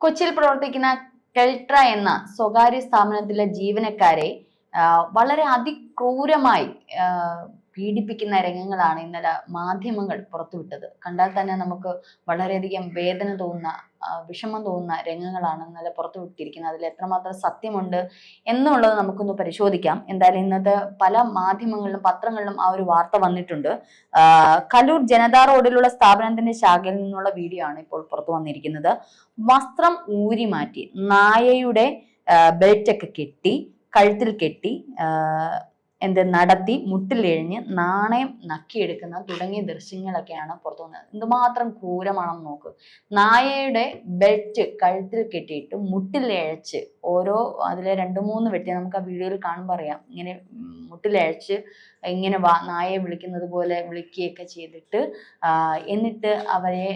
കൊച്ചിയിൽ പ്രവർത്തിക്കുന്ന കെൽട്ര എന്ന സ്വകാര്യ സ്ഥാപനത്തിലെ ജീവനക്കാരെ വളരെ അതിക്രൂരമായി പീഡിപ്പിക്കുന്ന രംഗങ്ങളാണ് ഇന്നലെ മാധ്യമങ്ങൾ പുറത്തുവിട്ടത്. കണ്ടാൽ തന്നെ നമുക്ക് വളരെയധികം വേദന തോന്നുന്ന വിഷമം തോന്നുന്ന രംഗങ്ങളാണ് ഇന്നലെ പുറത്തുവിട്ടിരിക്കുന്നത്. അതിൽ എത്രമാത്രം സത്യമുണ്ട് എന്നുള്ളത് നമുക്കൊന്ന് പരിശോധിക്കാം. എന്തായാലും ഇന്നത്തെ പല മാധ്യമങ്ങളിലും പത്രങ്ങളിലും ആ ഒരു വാർത്ത വന്നിട്ടുണ്ട്. കലൂർ ജനതാ റോഡിലുള്ള സ്ഥാപനത്തിന്റെ ശാഖയിൽ നിന്നുള്ള വീഡിയോ ആണ് ഇപ്പോൾ പുറത്തു വന്നിരിക്കുന്നത്. വസ്ത്രം ഊരി മാറ്റി നായയുടെ ബെൽറ്റൊക്കെ കെട്ടി കഴുത്തിൽ കെട്ടി എന്ത് നടത്തി മുട്ടിലെഴിഞ്ഞ് നാണയം നക്കിയെടുക്കുന്ന തുടങ്ങിയ ദൃശ്യങ്ങളൊക്കെയാണ് പുറത്തു വന്നത്. എന്തുമാത്രം ക്രൂരമാണെന്ന് നോക്ക്. നായയുടെ ബെൽറ്റ് കഴുത്തിൽ കെട്ടിയിട്ട് മുട്ടിലഴച്ച് ഓരോ അതിലെ രണ്ട് മൂന്ന് വെട്ടി നമുക്ക് ആ വീഡിയോയിൽ കാണുമ്പോൾ അറിയാം. ഇങ്ങനെ മുട്ടിലഴച്ച് ഇങ്ങനെ വാ നായയെ വിളിക്കുന്നത് പോലെ വിളിക്കുകയൊക്കെ ചെയ്തിട്ട് എന്നിട്ട് അവരെ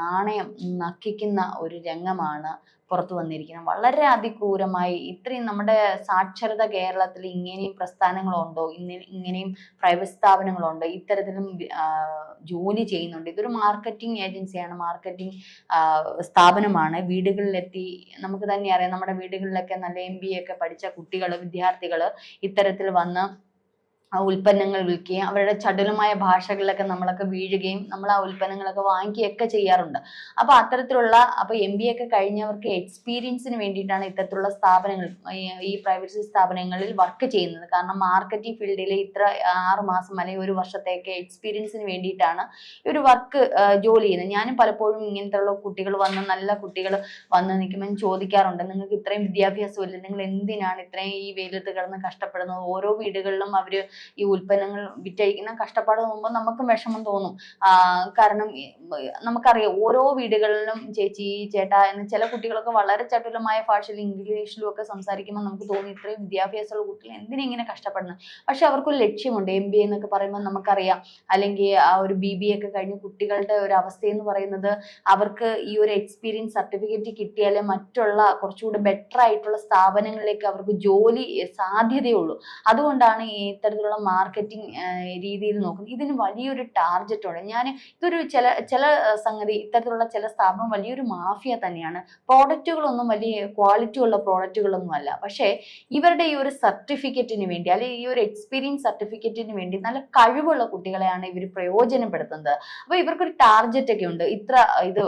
നാണയം നക്കിക്കുന്ന ഒരു രംഗമാണ് പുറത്തു വന്നിരിക്കുന്നത് വളരെ അതിക്രൂരമായി ഇത്രയും നമ്മുടെ സാക്ഷരത കേരളത്തിൽ ഇങ്ങനെയും പ്രസ്ഥാനങ്ങളുണ്ടോ? ഇങ്ങനെ ഇങ്ങനെയും പ്രൈവറ്റ് സ്ഥാപനങ്ങളുണ്ടോ ഇത്തരത്തിലും ജോലി ചെയ്യുന്നുണ്ട്. ഇതൊരു മാർക്കറ്റിംഗ് ഏജൻസിയാണ്. മാർക്കറ്റിംഗ് സ്ഥാപനമാണ്. വീടുകളിലെത്തി നമുക്ക് തന്നെ അറിയാം. നമ്മുടെ വീടുകളിലൊക്കെ നല്ല എം ബി ഒക്കെ പഠിച്ച കുട്ടികൾ വിദ്യാർത്ഥികൾ ഇത്തരത്തിൽ വന്ന് ഉൽപ്പന്നങ്ങൾ വിൽക്കുകയും അവരുടെ ചടുലമായ ഭാഷകളിലൊക്കെ നമ്മളൊക്കെ വീഴുകയും നമ്മൾ ആ ഉൽപ്പന്നങ്ങളൊക്കെ വാങ്ങിക്കുകയൊക്കെ ചെയ്യാറുണ്ട്. അപ്പൊ അത്തരത്തിലുള്ള അപ്പൊ എം ബി ഒക്കെ കഴിഞ്ഞവർക്ക് എക്സ്പീരിയൻസിന് വേണ്ടിയിട്ടാണ് ഇത്തരത്തിലുള്ള സ്ഥാപനങ്ങൾ ഈ- പ്രൈവറ്റ് സ്ഥാപനങ്ങളിൽ വർക്ക് ചെയ്യുന്നത്. കാരണം മാർക്കറ്റിംഗ് ഫീൽഡിൽ ഇത്ര ആറ് മാസം അല്ലെങ്കിൽ ഒരു വർഷത്തേക്ക് എക്സ്പീരിയൻസിന് വേണ്ടിയിട്ടാണ് ഒരു വർക്ക് ജോലി ചെയ്യുന്നത്. ഞാനും പലപ്പോഴും ഇങ്ങനത്തെയുള്ള കുട്ടികൾ വന്ന് നല്ല കുട്ടികൾ വന്ന് നിൽക്കുമ്പോൾ ചോദിക്കാറുണ്ട് നിങ്ങൾക്ക് ഇത്രയും വിദ്യാഭ്യാസം ഇല്ല നിങ്ങൾ എന്തിനാണ് ഇത്രയും ഈ വെയിലത്ത് കിടന്ന് കഷ്ടപ്പെടുന്നത്? ഓരോ വീടുകളിലും അവർ ഈ ഉൽപ്പന്നങ്ങൾ വിറ്റഴിക്കുന്ന കഷ്ടപ്പാട് നോക്കുമ്പോൾ നമുക്കും വിഷമം തോന്നും. കാരണം നമുക്കറിയാം ഓരോ വീടുകളിലും ചേച്ചി ചേട്ടാ എന്ന് ചില കുട്ടികളൊക്കെ വളരെ ചടുലമായ ഭാഷയിൽ ഇംഗ്ലീഷിലും ഒക്കെ സംസാരിക്കുമ്പോൾ നമുക്ക് തോന്നി ഇത്രയും വിദ്യാഭ്യാസമുള്ള കുട്ടികൾ എന്തിനാ ഇങ്ങനെ കഷ്ടപ്പെടുന്നത്? പക്ഷെ അവർക്കൊരു ലക്ഷ്യമുണ്ട്. എം ബി എ എന്നൊക്കെ പറയുമ്പോൾ നമുക്കറിയാം. അല്ലെങ്കിൽ ആ ഒരു ബി ബി എ ഒക്കെ കഴിഞ്ഞ് കുട്ടികളുടെ ഒരു അവസ്ഥ എന്ന് പറയുന്നത് അവർക്ക് ഈ ഒരു എക്സ്പീരിയൻസ് സർട്ടിഫിക്കറ്റ് കിട്ടിയാലേ മറ്റുള്ള കുറച്ചുകൂടി ബെറ്റർ ആയിട്ടുള്ള സ്ഥാപനങ്ങളിലേക്ക് അവർക്ക് ജോലി സാധ്യതയുള്ളൂ. അതുകൊണ്ടാണ് ഈ ഇത്തരത്തിലുള്ള മാർക്കറ്റിംഗ് രീതിയിൽ നോക്കുന്നു. ഇതിന് വലിയൊരു ടാർഗറ്റ് ഉണ്ട്. ഞാൻ ഇതൊരു ചില ചില സംഗതി ഇത്തരത്തിലുള്ള ചില സ്ഥാപനം വലിയൊരു മാഫിയ തന്നെയാണ്. പ്രോഡക്റ്റുകളൊന്നും വലിയ ക്വാളിറ്റി ഉള്ള പ്രോഡക്റ്റുകളൊന്നും അല്ല. പക്ഷേ ഇവരുടെ ഈ ഒരു സർട്ടിഫിക്കറ്റിന് വേണ്ടി അല്ലെങ്കിൽ ഈ ഒരു എക്സ്പീരിയൻസ് സർട്ടിഫിക്കറ്റിന് വേണ്ടി നല്ല കഴിവുള്ള കുട്ടികളെയാണ് ഇവർ പ്രയോജനപ്പെടുത്തുന്നത്. അപ്പോൾ ഇവർക്കൊരു ടാർഗറ്റ് ഒക്കെ ഉണ്ട്. ഇത്ര ഇത്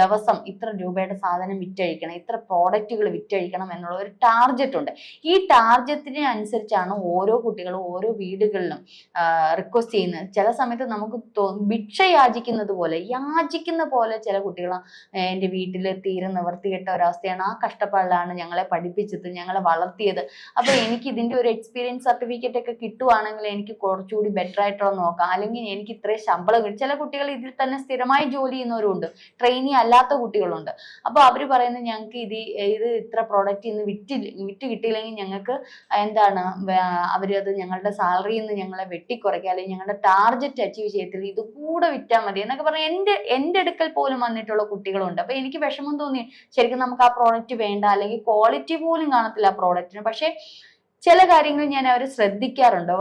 ദിവസം ഇത്ര രൂപയുടെ സാധനം വിറ്റഴിക്കണം ഇത്ര പ്രോഡക്റ്റുകൾ വിറ്റഴിക്കണം എന്നുള്ള ഒരു ടാർഗറ്റ് ഉണ്ട്. ഈ ടാർഗറ്റിന് അനുസരിച്ചാണ് ഓരോ കുട്ടികളും ഓരോ വീടുകളിലും റിക്വസ്റ്റ് ചെയ്യുന്നത് ചില സമയത്ത് നമുക്ക് ഭിക്ഷ യാചിക്കുന്നത് പോലെ യാചിക്കുന്ന പോലെ ചില കുട്ടികൾ എന്റെ വീട്ടിൽ തീരെ നിവർത്തികെട്ട ഒരവസ്ഥയാണ്. ആ കഷ്ടപ്പാടിലാണ് ഞങ്ങളെ പഠിപ്പിച്ചത് ഞങ്ങളെ വളർത്തിയത്. അപ്പൊ എനിക്ക് ഇതിന്റെ ഒരു എക്സ്പീരിയൻസ് സർട്ടിഫിക്കറ്റ് ഒക്കെ കിട്ടുവാണെങ്കിൽ എനിക്ക് കുറച്ചുകൂടി ബെറ്റർ ആയിട്ടുള്ള നോക്കാം. അല്ലെങ്കിൽ എനിക്ക് ഇത്രയും ശമ്പളം കിട്ടും. ചില കുട്ടികൾ ഇതിൽ തന്നെ സ്ഥിരമായി ജോലി ചെയ്യുന്നവരുണ്ട്. ട്രെയിനി അല്ലാത്ത കുട്ടികളുണ്ട്. അപ്പൊ അവർ പറയുന്നത് ഞങ്ങൾക്ക് ഇത് ഇത് ഇത്ര പ്രോഡക്റ്റ് ഇന്ന് വിറ്റ് വിറ്റ് കിട്ടിയില്ലെങ്കിൽ ഞങ്ങൾക്ക് എന്താണ് അവരത് ഞങ്ങളുടെ സാലറിയിൽ നിന്ന് ഞങ്ങളെ വെട്ടിക്കുറയ്ക്കുക അല്ലെങ്കിൽ ഞങ്ങളുടെ ടാർഗറ്റ് അച്ചീവ് ചെയ്യത്തില്ല ഇത് കൂടെ വിറ്റാൽ മതി എന്നൊക്കെ പറഞ്ഞ് എന്റെ എന്റെ അടുക്കൽ പോലും വന്നിട്ടുള്ള കുട്ടികളുണ്ട്. അപ്പൊ എനിക്ക് വിഷമം തോന്നി ശരിക്കും നമുക്ക് ആ പ്രോഡക്റ്റ് വേണ്ട അല്ലെങ്കിൽ ക്വാളിറ്റി പോലും കാണത്തില്ല ആ പ്രോഡക്റ്റിന് പക്ഷെ ചില കാര്യങ്ങൾ ഞാൻ അവർ ശ്രദ്ധിക്കാറുണ്ട്.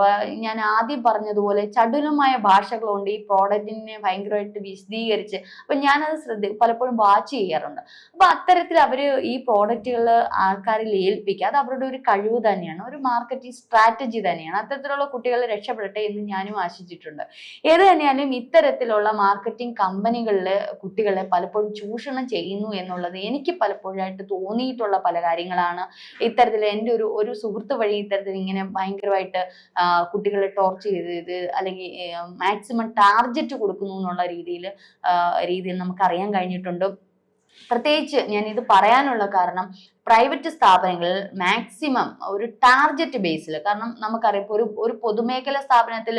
ഞാൻ ആദ്യം പറഞ്ഞതുപോലെ ചടുലമായ ഭാഷകളുണ്ട്. ഈ പ്രോഡക്റ്റിനെ ഭയങ്കരമായിട്ട് വിശദീകരിച്ച് അപ്പൊ ഞാനത് ശ്രദ്ധ പലപ്പോഴും വാച്ച് ചെയ്യാറുണ്ട്. അപ്പൊ അത്തരത്തിൽ അവർ ഈ പ്രോഡക്റ്റുകൾ ആൾക്കാരിൽ ഏൽപ്പിക്കുക. അത് അവരുടെ ഒരു കഴിവ് തന്നെയാണ്. ഒരു മാർക്കറ്റിംഗ് സ്ട്രാറ്റജി തന്നെയാണ്. അത്തരത്തിലുള്ള കുട്ടികൾ രക്ഷപ്പെടട്ടെ എന്ന് ഞാനും ആശിച്ചിട്ടുണ്ട്. ഏത് തന്നെയാലും ഇത്തരത്തിലുള്ള മാർക്കറ്റിംഗ് കമ്പനികളിലെ കുട്ടികളെ പലപ്പോഴും ചൂഷണം ചെയ്യുന്നു എന്നുള്ളത് എനിക്ക് പലപ്പോഴായിട്ട് തോന്നിയിട്ടുള്ള പല കാര്യങ്ങളാണ്. ഇത്തരത്തിൽ എന്റെ ഒരു ഒരു സുഹൃത്ത് വഴി ഇത്തരത്തിൽ ഇങ്ങനെ ഭയങ്കരമായിട്ട് കുട്ടികളെ ടോർച്ചർ ചെയ്ത് അല്ലെങ്കിൽ മാക്സിമം ടാർജറ്റ് കൊടുക്കുന്നു എന്നുള്ള രീതിയിൽ രീതിയിൽ നമുക്ക് അറിയാൻ കഴിഞ്ഞിട്ടുണ്ട്. പ്രത്യേകിച്ച് ഞാൻ ഇത് പറയാനുള്ള കാരണം പ്രൈവറ്റ് സ്ഥാപനങ്ങളിൽ മാക്സിമം ഒരു ടാർഗറ്റ് ബേസിൽ കാരണം നമുക്കറിയാം ഒരു ഒരു പൊതുമേഖല സ്ഥാപനത്തിൽ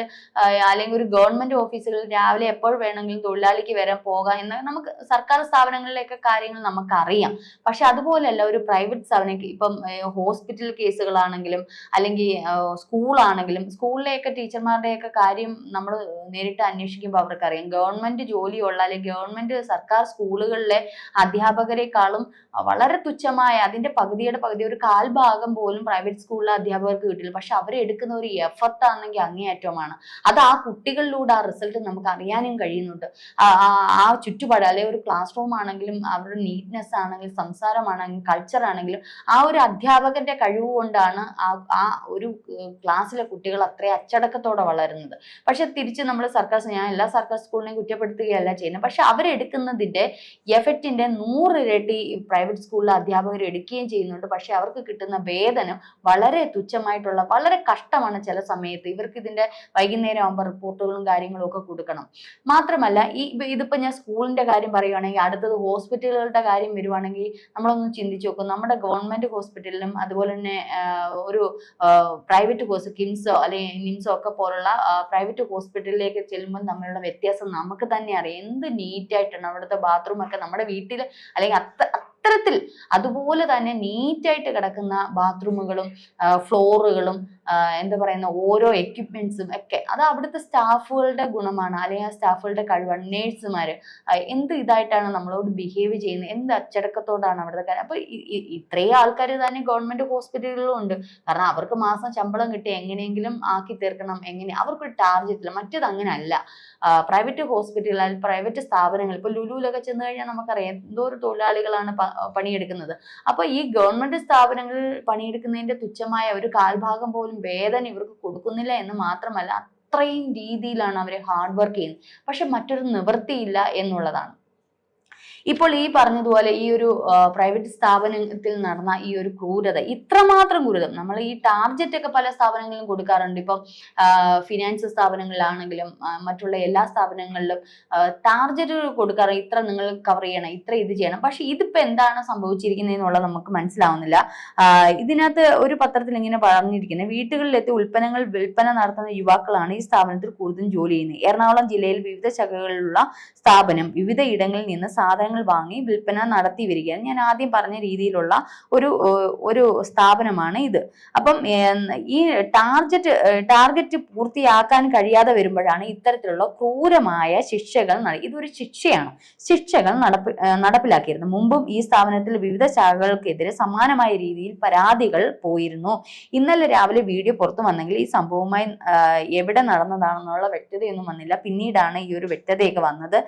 അല്ലെങ്കിൽ ഒരു ഗവൺമെന്റ് ഓഫീസുകളിൽ രാവിലെ എപ്പോൾ വേണമെങ്കിലും തൊഴിലാളിക്ക് വരാൻ പോകാം എന്ന് നമുക്ക് സർക്കാർ സ്ഥാപനങ്ങളിലൊക്കെ കാര്യങ്ങൾ നമുക്കറിയാം. പക്ഷെ അതുപോലെയല്ല ഒരു പ്രൈവറ്റ് സ്ഥാപനം ഇപ്പം ഹോസ്പിറ്റൽ കേസുകളാണെങ്കിലും അല്ലെങ്കിൽ സ്കൂളാണെങ്കിലും സ്കൂളിലെയൊക്കെ ടീച്ചർമാരുടെയൊക്കെ കാര്യം നമ്മൾ നേരിട്ട് അന്വേഷിക്കുമ്പോൾ അവർക്കറിയാം. ഗവൺമെന്റ് ജോലിയുള്ള അല്ലെങ്കിൽ ഗവൺമെന്റ് സർക്കാർ സ്കൂളുകളിലെ അധ്യാപകരെക്കാളും വളരെ തുച്ഛമായ അതിന്റെ പകുതിയുടെ പകുതി ഒരു കാൽ ഭാഗം പോലും പ്രൈവറ്റ് സ്കൂളിലെ അധ്യാപകർക്ക് കിട്ടില്ല പക്ഷെ അവരെടുക്കുന്ന ഒരു എഫർട്ട് ആണെങ്കിൽ അങ്ങേയറ്റമാണ് അത് ആ കുട്ടികളിലൂടെ ആ റിസൾട്ട് നമുക്ക് അറിയാനും കഴിയുന്നുണ്ട്. ആ ചുറ്റുപാട് അല്ലെങ്കിൽ ഒരു ക്ലാസ് റൂം ആണെങ്കിലും അവരുടെ നീറ്റ്നെസ് ആണെങ്കിലും സംസാരമാണെങ്കിലും കൾച്ചർ ആണെങ്കിലും ആ ഒരു അധ്യാപകന്റെ കഴിവ് കൊണ്ടാണ് ആ ആ ഒരു ക്ലാസ്സിലെ കുട്ടികൾ അത്രയും അച്ചടക്കത്തോടെ വളരുന്നത്. പക്ഷെ തിരിച്ച് നമ്മൾ സർക്കാർ ഞാൻ എല്ലാ സർക്കാർ സ്കൂളിനെയും കുറ്റപ്പെടുത്തുകയല്ല ചെയ്യുന്നത്. പക്ഷെ അവരെടുക്കുന്നതിന്റെ എഫക്റ്റിന്റെ നൂറിരട്ടി പ്രൈവറ്റ് സ്കൂളിലെ അധ്യാപകർ എടുക്കുകയും ചെയ്യുന്നുണ്ട്. പക്ഷെ അവർക്ക് കിട്ടുന്ന വേതനം വളരെ തുച്ഛമായിട്ടുള്ള വളരെ കഷ്ടമാണ് ചില സമയത്ത്. ഇവർക്ക് ഇതിന്റെ വൈകുന്നേരം ആകുമ്പോൾ റിപ്പോർട്ടുകളും കാര്യങ്ങളും ഒക്കെ കൊടുക്കണം. മാത്രമല്ല ഈ ഇതിപ്പോ ഞാൻ സ്കൂളിന്റെ കാര്യം പറയുകയാണെങ്കിൽ അടുത്തത് ഹോസ്പിറ്റലുകളുടെ കാര്യം വരുവാണെങ്കിൽ നമ്മളൊന്ന് ചിന്തിച്ചു നോക്കും. നമ്മുടെ ഗവൺമെന്റ് ഹോസ്പിറ്റലിലും അതുപോലെ തന്നെ ഒരു പ്രൈവറ്റ് കോഴ്സ് കിംസോ അല്ലെങ്കിൽ നിംസോ ഒക്കെ പോലുള്ള പ്രൈവറ്റ് ഹോസ്പിറ്റലിലേക്ക് ചെല്ലുമ്പോൾ തമ്മിലുള്ള വ്യത്യാസം നമുക്ക് തന്നെ അറിയാം. എന്ത് നീറ്റായിട്ടാണ് അവിടുത്തെ ബാത്റൂം ഒക്കെ നമ്മുടെ വീട്ടിൽ അല്ലെങ്കിൽ അത്ര അത്തരത്തിൽ അതുപോലെ തന്നെ നീറ്റായിട്ട് കിടക്കുന്ന ബാത്റൂമുകളും ഫ്ലോറുകളും എന്താ പറയുന്ന ഓരോ എക്യുപ്മെന്റ്സും ഒക്കെ. അത് അവിടുത്തെ സ്റ്റാഫുകളുടെ ഗുണമാണ്. അല്ലെങ്കിൽ ആ സ്റ്റാഫുകളുടെ കഴിവാണ്. നേഴ്സുമാർ എന്ത് ഇതായിട്ടാണ് നമ്മളോട് ബിഹേവ് ചെയ്യുന്നത്? എന്ത് അച്ചടക്കത്തോടാണ് അവിടുത്തെ കാര്യം? അപ്പൊ ഇ- ഇ- ഇത്രയും ആൾക്കാർ തന്നെ ഗവൺമെന്റ് ഹോസ്പിറ്റലുകളും ഉണ്ട്. കാരണം അവർക്ക് മാസം ശമ്പളം കിട്ടി എങ്ങനെയെങ്കിലും ആക്കി തീർക്കണം എങ്ങനെ അവർക്കൊരു ടാർഗറ്റ് ഇല്ല. മറ്റേത് അങ്ങനെ അല്ല പ്രൈവറ്റ് ഹോസ്പിറ്റലിൽ പ്രൈവറ്റ് സ്ഥാപനങ്ങൾ. ഇപ്പൊ ലുലുവിലൊക്കെ ചെന്ന് കഴിഞ്ഞാൽ നമുക്കറിയാം എന്തോരം തൊഴിലാളികളാണ് പ- പണിയെടുക്കുന്നത്. അപ്പൊ ഈ ഗവൺമെന്റ് സ്ഥാപനങ്ങളിൽ പണിയെടുക്കുന്നതിന്റെ തുച്ഛമായ ഒരു കാൽഭാഗം പോലും വേതനം ഇവർക്ക് കൊടുക്കുന്നില്ല എന്ന് മാത്രമല്ല അത്രയും രീതിയിലാണ് അവർ ഹാർഡ് വർക്ക് ചെയ്യുന്നത്. പക്ഷെ മറ്റൊരു നിവൃത്തിയില്ല എന്നുള്ളതാണ്. ഇപ്പോൾ ഈ പറഞ്ഞതുപോലെ ഈ ഒരു പ്രൈവറ്റ് സ്ഥാപനത്തിൽ നടന്ന ഈ ഒരു ക്രൂരത ഇത്രമാത്രം ക്രൂരത. നമ്മൾ ഈ ടാർജറ്റ് ഒക്കെ പല സ്ഥാപനങ്ങളിലും കൊടുക്കാറുണ്ട്. ഇപ്പം ഫിനാൻസ് സ്ഥാപനങ്ങളിലാണെങ്കിലും മറ്റുള്ള എല്ലാ സ്ഥാപനങ്ങളിലും ടാർജറ്റ് കൊടുക്കാറ് ഇത്ര നിങ്ങൾ കവർ ചെയ്യണം ഇത്ര ഇത് ചെയ്യണം. പക്ഷെ ഇതിപ്പോ എന്താണ് സംഭവിച്ചിരിക്കുന്നത് എന്നുള്ളത് നമുക്ക് മനസ്സിലാവുന്നില്ല. ഇതിനകത്ത് ഒരു പത്രത്തിൽ ഇങ്ങനെ പറഞ്ഞിരിക്കുന്നത് വീട്ടുകളിലെത്തി ഉൽപ്പന്നങ്ങൾ വിൽപ്പന നടത്തുന്ന യുവാക്കളാണ് ഈ സ്ഥാപനത്തിൽ കൂടുതലും ജോലി ചെയ്യുന്നത്. എറണാകുളം ജില്ലയിൽ വിവിധ ശാഖകളിലുള്ള സ്ഥാപനം വിവിധ ഇടങ്ങളിൽ നിന്ന് സാധനങ്ങൾ വാങ്ങി വിൽപ്പന നടത്തി വരികയാണ്. ഞാൻ ആദ്യം പറഞ്ഞ രീതിയിലുള്ള ഒരു ഒരു സ്ഥാപനമാണ് ഇത്. അപ്പം ഈ ടാർഗറ്റ് ടാർഗറ്റ് പൂർത്തിയാക്കാൻ കഴിയാതെ വരുമ്പോഴാണ് ഇത്തരത്തിലുള്ള ക്രൂരമായ ശിക്ഷകൾ ഇതൊരു ശിക്ഷയാണ്. ശിക്ഷകൾ നടപ്പ് നടപ്പിലാക്കിയിരുന്നു. മുമ്പും ഈ സ്ഥാപനത്തിൽ വിവിധ ശാഖകൾക്കെതിരെ സമാനമായ രീതിയിൽ പരാതികൾ പോയിരുന്നു. ഇന്നലെ രാവിലെ വീഡിയോ പുറത്തു വന്നെങ്കിൽ ഈ സംഭവവുമായി എവിടെ നടന്നതാണെന്നുള്ള വ്യക്തതയൊന്നും വന്നില്ല. പിന്നീടാണ് ഈ ഒരു വ്യക്തതയൊക്കെ വന്നത്.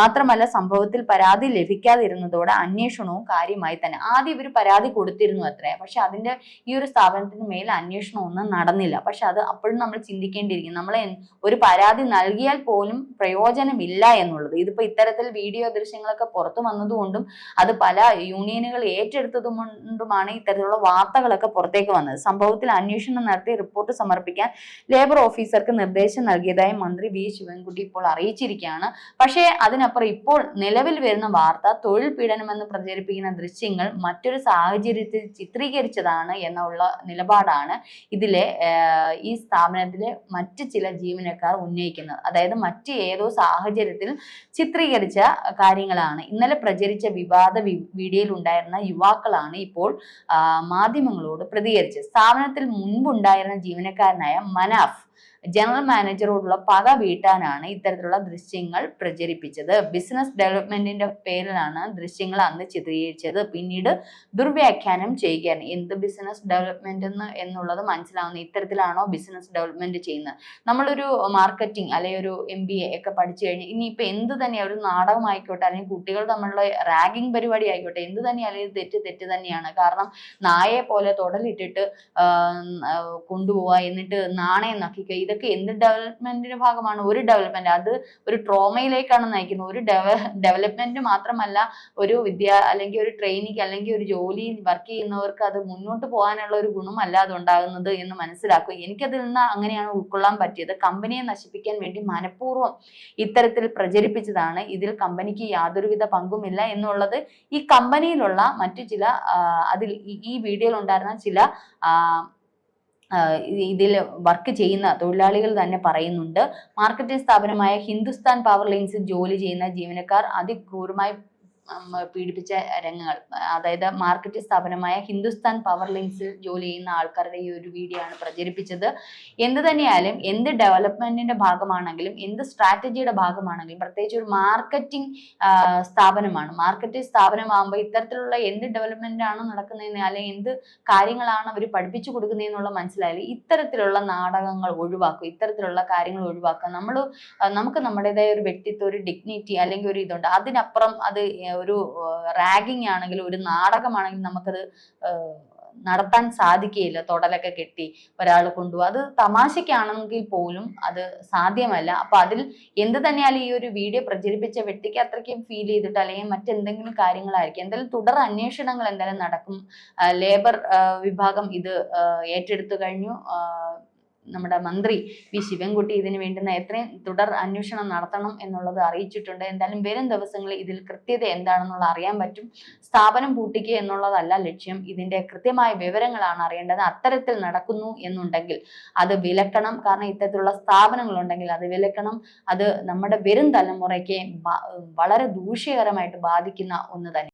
മാത്രമല്ല സംഭവത്തിൽ പരാതി ലഭിക്കാതിരുന്നതോടെ അന്വേഷണവും കാര്യമായി തന്നെ. ആദ്യം ഇവർ പരാതി കൊടുത്തിരുന്നു അത്രേ. പക്ഷെ അതിന്റെ ഈ ഒരു സ്ഥാപനത്തിന് മേൽ അന്വേഷണം ഒന്നും നടന്നില്ല. പക്ഷെ അത് അപ്പോഴും നമ്മൾ ചിന്തിക്കേണ്ടിയിരിക്കും നമ്മൾ ഒരു പരാതി നൽകിയാൽ പോലും പ്രയോജനമില്ല എന്നുള്ളത്. ഇതിപ്പോ ഇത്തരത്തിൽ വീഡിയോ ദൃശ്യങ്ങളൊക്കെ പുറത്തു വന്നതുകൊണ്ടും അത് പല യൂണിയനുകൾ ഏറ്റെടുത്തതും കൊണ്ടുമാണ് ഇത്തരത്തിലുള്ള വാർത്തകളൊക്കെ പുറത്തേക്ക് വന്നത്. സംഭവത്തിൽ അന്വേഷണം നടത്തി റിപ്പോർട്ട് സമർപ്പിക്കാൻ ലേബർ ഓഫീസർക്ക് നിർദ്ദേശം നൽകിയതായി മന്ത്രി വി. ശിവൻകുട്ടി ഇപ്പോൾ അറിയിച്ചിരിക്കുകയാണ്. പക്ഷേ അതിനപ്പുറം ഇപ്പോൾ നിലവിൽ വരുന്ന വാർത്ത തൊഴിൽ പീഡനമെന്ന് പ്രചരിപ്പിക്കുന്ന ദൃശ്യങ്ങൾ മറ്റൊരു സാഹചര്യത്തിൽ ചിത്രീകരിച്ചതാണ് എന്നുള്ള നിലപാടാണ് ഇതിലെ ഈ സ്ഥാപനത്തിലെ മറ്റ് ചില ജീവനക്കാർ ഉന്നയിക്കുന്നത്. അതായത് മറ്റ് ഏതോ സാഹചര്യത്തിൽ ചിത്രീകരിച്ച കാര്യങ്ങളാണ്. ഇന്നലെ പ്രചരിച്ച വിവാദ വീഡിയോയിൽ ഉണ്ടായിരുന്ന യുവാക്കളാണ് ഇപ്പോൾ മാധ്യമങ്ങളോട് പ്രതികരിച്ചത്. സ്ഥാപനത്തിൽ മുൻപുണ്ടായിരുന്ന ജീവനക്കാരനായ മനാഫ് ജനറൽ മാനേജറോടുള്ള പക വീട്ടാനാണ് ഇത്തരത്തിലുള്ള ദൃശ്യങ്ങൾ പ്രചരിപ്പിച്ചത്. ബിസിനസ് ഡെവലപ്മെന്റിന്റെ പേരിലാണ് ദൃശ്യങ്ങൾ അന്ന് ചിത്രീകരിച്ചത്. പിന്നീട് ദുർവ്യാഖ്യാനം ചെയ്യുകയാണ്. എന്ത് ബിസിനസ് ഡെവലപ്മെന്റ് എന്ന് എന്നുള്ളത് മനസ്സിലാവുന്ന ഇത്തരത്തിലാണോ ബിസിനസ് ഡെവലപ്മെന്റ് ചെയ്യുന്നത്? നമ്മളൊരു മാർക്കറ്റിംഗ് അല്ലെങ്കിൽ ഒരു എം ബി എ ഒക്കെ പഠിച്ചു കഴിഞ്ഞാൽ ഇനിയിപ്പോൾ എന്ത് തന്നെ ഒരു നാടകം ആയിക്കോട്ടെ അല്ലെങ്കിൽ കുട്ടികൾ തമ്മിലുള്ള റാഗിംഗ് പരിപാടി ആയിക്കോട്ടെ എന്ത് തന്നെയായാലും ഇത് തെറ്റ് തെറ്റ് തന്നെയാണ്. കാരണം നായയെ പോലെ തുടലിട്ടിട്ട് കൊണ്ടുപോവുക എന്നിട്ട് നാണയം നക്കിക്കുക ഇതൊക്കെ എന്ത് ഡെവലപ്മെന്റിന്റെ ഭാഗമാണ്? ഒരു ഡെവലപ്മെന്റ് അത് ഒരു ട്രോമയിലേക്കാണ് നയിക്കുന്നത്. ഒരു ഡെവലപ്മെന്റ് മാത്രമല്ല ഒരു വിദ്യ അല്ലെങ്കിൽ ഒരു ട്രെയിനിങ് അല്ലെങ്കിൽ ഒരു ജോലിയിൽ വർക്ക് ചെയ്യുന്നവർക്ക് അത് മുന്നോട്ട് പോകാനുള്ള ഒരു ഗുണമല്ല അത് ഉണ്ടാകുന്നത് എന്ന് മനസ്സിലാക്കും. എനിക്കതിൽ നിന്ന് അങ്ങനെയാണ് ഉൾക്കൊള്ളാൻ പറ്റിയത്. കമ്പനിയെ നശിപ്പിക്കാൻ വേണ്ടി മനഃപൂർവം ഇത്തരത്തിൽ പ്രചരിപ്പിച്ചതാണ്. ഇതിൽ കമ്പനിക്ക് യാതൊരുവിധ പങ്കുമില്ല എന്നുള്ളത് ഈ കമ്പനിയിലുള്ള മറ്റു ചില അതിൽ ഈ- വീഡിയോയിൽ ഉണ്ടായിരുന്ന ചില ഇതിൽ വർക്ക് ചെയ്യുന്ന തൊഴിലാളികൾ തന്നെ പറയുന്നുണ്ട്. മാർക്കറ്റിംഗ് സ്ഥാപനമായ ഹിന്ദുസ്ഥാൻ പവർ ലൈൻസിൽ ജോലി ചെയ്യുന്ന ജീവനക്കാർ അതിക്രൂരമായി പീഡിപ്പിച്ച രംഗങ്ങൾ. അതായത് മാർക്കറ്റ് സ്ഥാപനമായ ഹിന്ദുസ്ഥാൻ പവർ ലിങ്ക്സിൽ ജോലി ചെയ്യുന്ന ആൾക്കാരുടെ ഈ ഒരു വീഡിയോ ആണ് പ്രചരിപ്പിച്ചത്. എന്ത് തന്നെയായാലും എന്ത് ഡെവലപ്മെന്റിന്റെ ഭാഗമാണെങ്കിലും എന്ത് സ്ട്രാറ്റജിയുടെ ഭാഗമാണെങ്കിലും പ്രത്യേകിച്ച് ഒരു മാർക്കറ്റിംഗ് സ്ഥാപനമാണ്. മാർക്കറ്റിംഗ് സ്ഥാപനമാകുമ്പോൾ ഇത്തരത്തിലുള്ള എന്ത് ഡെവലപ്മെന്റ് ആണ് നടക്കുന്നതെന്ന് അല്ലെങ്കിൽ എന്ത് കാര്യങ്ങളാണ് അവർ പഠിപ്പിച്ചു കൊടുക്കുന്നതെന്നുള്ള മനസ്സിലായാലും ഇത്തരത്തിലുള്ള നാടകങ്ങൾ ഒഴിവാക്കുക ഇത്തരത്തിലുള്ള കാര്യങ്ങൾ ഒഴിവാക്കുക. നമ്മൾ നമുക്ക് നമ്മുടേതായ ഒരു വ്യക്തിത്വം ഒരു ഡിഗ്നിറ്റി അല്ലെങ്കിൽ ഒരു ഇതുണ്ട്. അതിനപ്പുറം അത് ഒരു റാഗിങ് ആണെങ്കിലും ഒരു നാടകമാണെങ്കിലും നമുക്കത് നടത്താൻ സാധിക്കുകയില്ല. തൊടലൊക്കെ കെട്ടി ഒരാൾ കൊണ്ടുപോകും. അത് തമാശയ്ക്കാണെങ്കിൽ പോലും അത് സാധ്യമല്ല. അപ്പൊ അതിൽ എന്ത് തന്നെയാലും ഈ ഒരു വീഡിയോ പ്രചരിപ്പിച്ച വ്യക്തിക്ക് അത്രയ്ക്കും ഫീൽ ചെയ്തിട്ട് അല്ലെങ്കിൽ മറ്റെന്തെങ്കിലും കാര്യങ്ങളായിരിക്കും. എന്തായാലും തുടർ അന്വേഷണങ്ങൾ എന്തായാലും നടക്കും. ലേബർ വിഭാഗം ഇത് ഏറ്റെടുത്തു കഴിഞ്ഞു. നമ്മുടെ മന്ത്രി വി ശിവൻകുട്ടി ഇതിന് വേണ്ടി എത്രയും തുടർ അന്വേഷണം നടത്തണം എന്നുള്ളത് അറിയിച്ചിട്ടുണ്ട്. എന്തായാലും വരും ദിവസങ്ങളിൽ ഇതിൽ കൃത്യത എന്താണെന്നുള്ള അറിയാൻ പറ്റും. സ്ഥാപനം പൂട്ടിക്കുക എന്നുള്ളതല്ല ലക്ഷ്യം. ഇതിന്റെ കൃത്യമായ വിവരങ്ങളാണ് അറിയേണ്ടത്. അത്തരത്തിൽ നടക്കുന്നു എന്നുണ്ടെങ്കിൽ അത് വിലക്കണം. കാരണം ഇത്തരത്തിലുള്ള സ്ഥാപനങ്ങളുണ്ടെങ്കിൽ അത് വിലക്കണം. അത് നമ്മുടെ വരും തലമുറയ്ക്ക് വളരെ ദൂഷ്യകരമായിട്ട് ബാധിക്കുന്ന ഒന്ന് തന്നെ